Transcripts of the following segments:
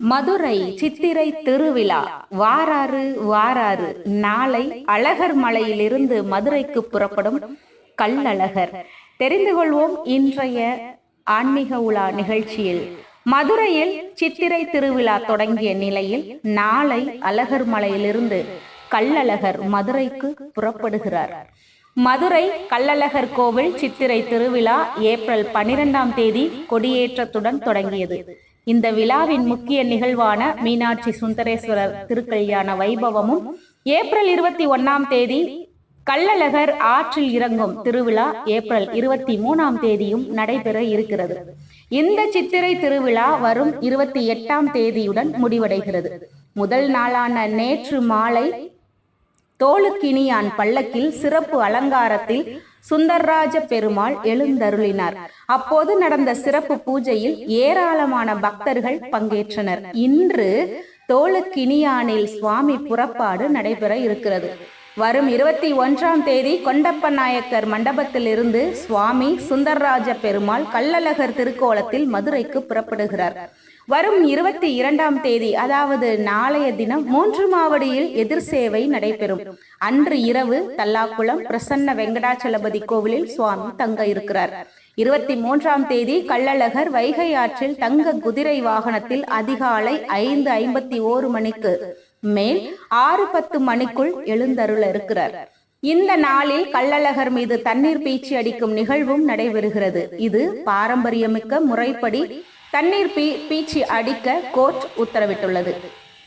மதுரை சித்திரை திருவிழா. வாராறு வாராறு. நாளை அழகர் மலையிலிருந்து மதுரைக்கு புறப்படும் கல்லழகர் தெரிந்து கொள்வோம் இன்றைய ஆன்மீக உலா நிகழ்ச்சியில். மதுரையில் சித்திரை திருவிழா தொடங்கிய நிலையில் நாளை அழகர் மலையிலிருந்து கல்லழகர் மதுரைக்கு புறப்படுகிறார். மதுரை கள்ளழகர் கோவில் சித்திரை திருவிழா ஏப்ரல் பனிரெண்டாம் தேதி கொடியேற்றத்துடன் தொடங்கியது. இந்த விழாவின் முக்கிய நிகழ்வான மீனாட்சி சுந்தரேஸ்வரர் திருக்கல்யாண வைபவமும் ஏப்ரல் இருபத்தி ஒன்னாம் தேதி கள்ளழகர் ஆற்றில் இறங்கும் திருவிழா ஏப்ரல் இருபத்தி மூணாம் தேதியும் நடைபெற இருக்கிறது. இந்த சித்திரை திருவிழா வரும் இருபத்தி எட்டாம் தேதியுடன் முடிவடைகிறது. முதல் நாளான நேற்று மாலை தோளுக்கினியான் பல்லக்கில் சிறப்பு அலங்காரத்தில் சுந்தர்ராஜ பெருமாள் எழுந்தருளினார். அப்போது நடந்த சிறப்பு பூஜையில் ஏராளமான பக்தர்கள் பங்கேற்றனர். இன்று தோளுக்கினியானில் சுவாமி புறப்பாடு நடைபெற இருக்கிறது. வரும் இருபத்தி ஒன்றாம் தேதி கொண்டப்ப நாயக்கர் மண்டபத்திலிருந்து சுவாமி சுந்தர்ராஜ பெருமாள் கள்ளழகர் திருக்கோலத்தில் மதுரைக்கு புறப்படுகிறார். வரும் இருபத்தி இரண்டாம் தேதி அதாவது நாளைய தினம் மூன்று மாவடியில் எதிர் சேவை நடைபெறும். அன்று இரவு தல்லாக்குளம் பிரசன்ன வெங்கடாச்சலபதி கோவிலில் சுவாமி தங்க இருக்கிறார். இருபத்தி மூன்றாம் தேதி கள்ளழகர் வைகை ஆற்றில் தங்க குதிரை வாகனத்தில் அதிகாலை ஐந்து ஐம்பத்தி ஓரு மணிக்கு மேல் ஆறு பத்து மணிக்குள் எழுந்தருள இருக்கிறார். இந்த நாளில் கள்ளழகர் மீது தண்ணீர் பீச்சி அடிக்கும் நிகழ்வும் நடைபெறுகிறது. இது பாரம்பரியமிக்க முறைப்படி தண்ணீர் பீ பீச்சி அடிக்க கோர்ட் உத்தரவிட்டுள்ளது.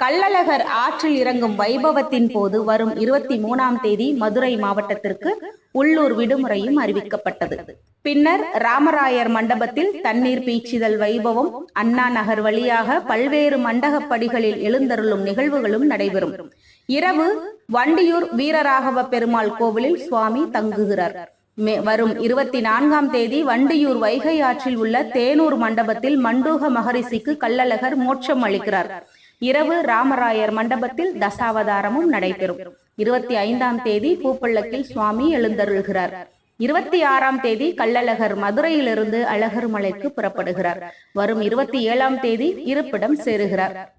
கள்ளழகர் ஆற்றில் இறங்கும் வைபவத்தின் போது வரும் இருபத்தி மூணாம் தேதி மதுரை மாவட்டத்திற்கு உள்ளூர் விடுமுறையும் அறிவிக்கப்பட்டது. பின்னர் ராமராயர் மண்டபத்தில் தண்ணீர் பீச்சிதல் வைபவம் அண்ணா நகர் வழியாக பல்வேறு மண்டகப்படிகளில் எழுந்தருளும் நிகழ்வுகளும் நடைபெறும். இரவு வண்டியூர் வீரராகவ பெருமாள் கோவிலில் சுவாமி தங்குகிறார். வரும் இருபத்தி நான்காம் தேதி வண்டியூர் வைகை ஆற்றில் உள்ள தேனூர் மண்டபத்தில் மண்டூக மகரிஷிக்கு கள்ளழகர் மோட்சம் அளிக்கிறார். இரவு ராமராயர் மண்டபத்தில் தசாவதாரமும் நடைபெறும். இருபத்தி ஐந்தாம் தேதி பூப்பள்ளக்கில் சுவாமி எழுந்தருள்கிறார். இருபத்தி ஆறாம் தேதி கள்ளழகர் மதுரையிலிருந்து அழகர் மலைக்கு புறப்படுகிறார். வரும் இருபத்தி ஏழாம் தேதி இருப்பிடம் சேருகிறார்.